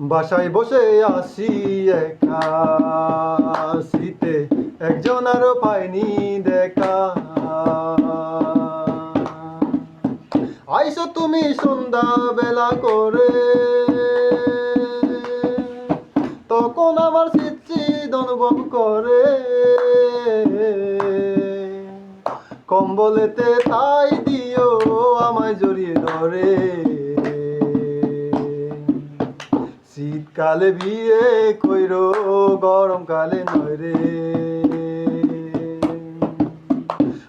বাসায় বসে আসি একা। শীতে একজন আরও পাইনি দেখা। আইসো তুমি সন্ধ্যা বেলা করে। তখন আমার শীত অনুভব করে। কম্বলেতে তাই দিও আমায় জড়িয়ে ধরে। শীতকালে বিয়ে কইরো, গরমকালে নয় রে।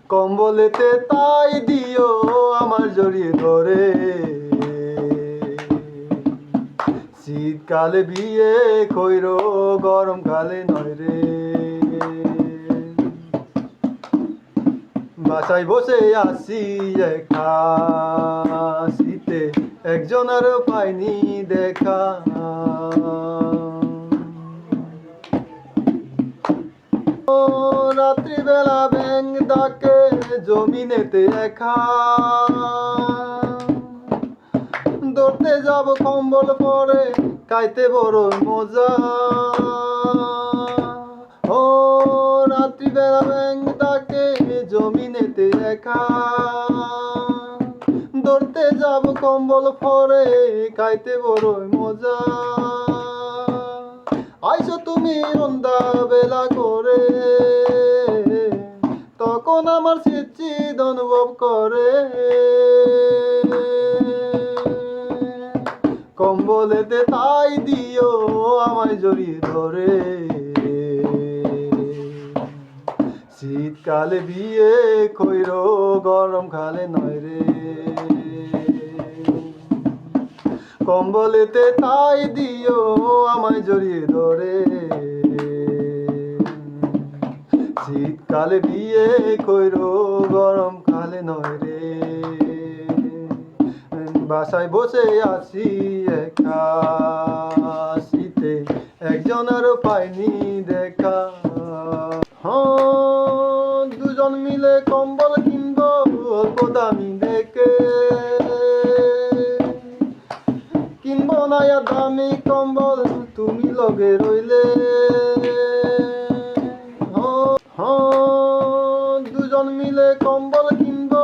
কম্বলেতে তাই দিও আমার জড়িয়ে ধরে। শীতকালে বিয়ে কইরো, গরমকালে নয় রে। বাসায় বসে আসি একা শীতে একজন আর পাইনি দেখা। রাত্রিবেলা ব্যাং ডাকে জমিনেতে একা। ধরতে যাব কম্বল পরে, খাইতে বড় মজা। ও রাত্রিবেলা ব্যাং ডাকে জমিনেতে একা। কম্বল পরে খাইতে বড় মজা। আইসো তুমি রন্দা বেলা করে, তখন আমার শীত অনুভব করে। কম্বলেতে তাই দিও আমায় জড়িয়ে ধরে। শীতকালে বিয়ে কইর গরম কালে নয় রে। কম্বলেতে তাই দিও আমায় জড়িয়ে ধরে। শীতকালে বিয়ে কইর গরম কালে নয় রে। বাসায় বসে আছি একা, শীতে একজন আরও পাইনি দেখা। হ্যাঁ দুজন মিলে কম্বল কিনবো, অল্প দামি দেখে। না দামি কম্বল তুমি লগে রইলে। হ্যাঁ, দুজন মিলে কম্বল কিনবো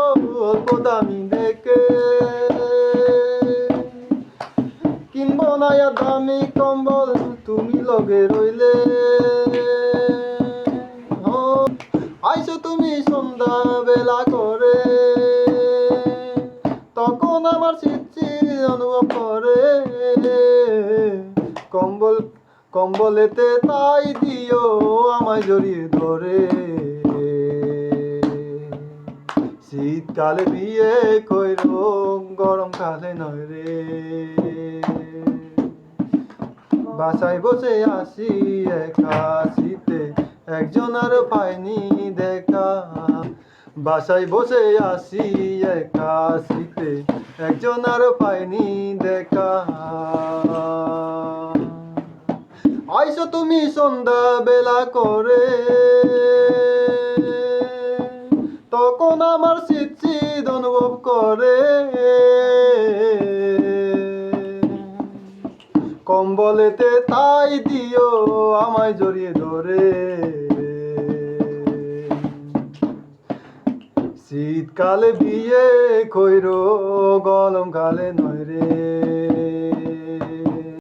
অল্প দামি দেখে। কিনবো না দামি কম্বল তুমি লগে রইলে। আইসো তুমি সন্ধ্যা বেলা করে। তখন আমার শীত অনুভব করে। কম্বল, কম্বলেতে তাই দিও আমায় জড়িয়ে ধরে। শীতকালে বিয়ে কইর গরমকালে নয় রে। বাসায় বসে আসি একা, শীতে একজন আর পাইনি দেখা। বাসায় বসে আসি একা, শীতে একজন আর পাইনি দেখা। আইসো তুমি সন্ধ্যা বেলা করে। তখন আমার শীত শীত অনুভব করে। কম্বলেতে তাই দিও আমায় জড়িয়ে ধরে। শীতকালে বিয়ে কইরো গরমকালে নয়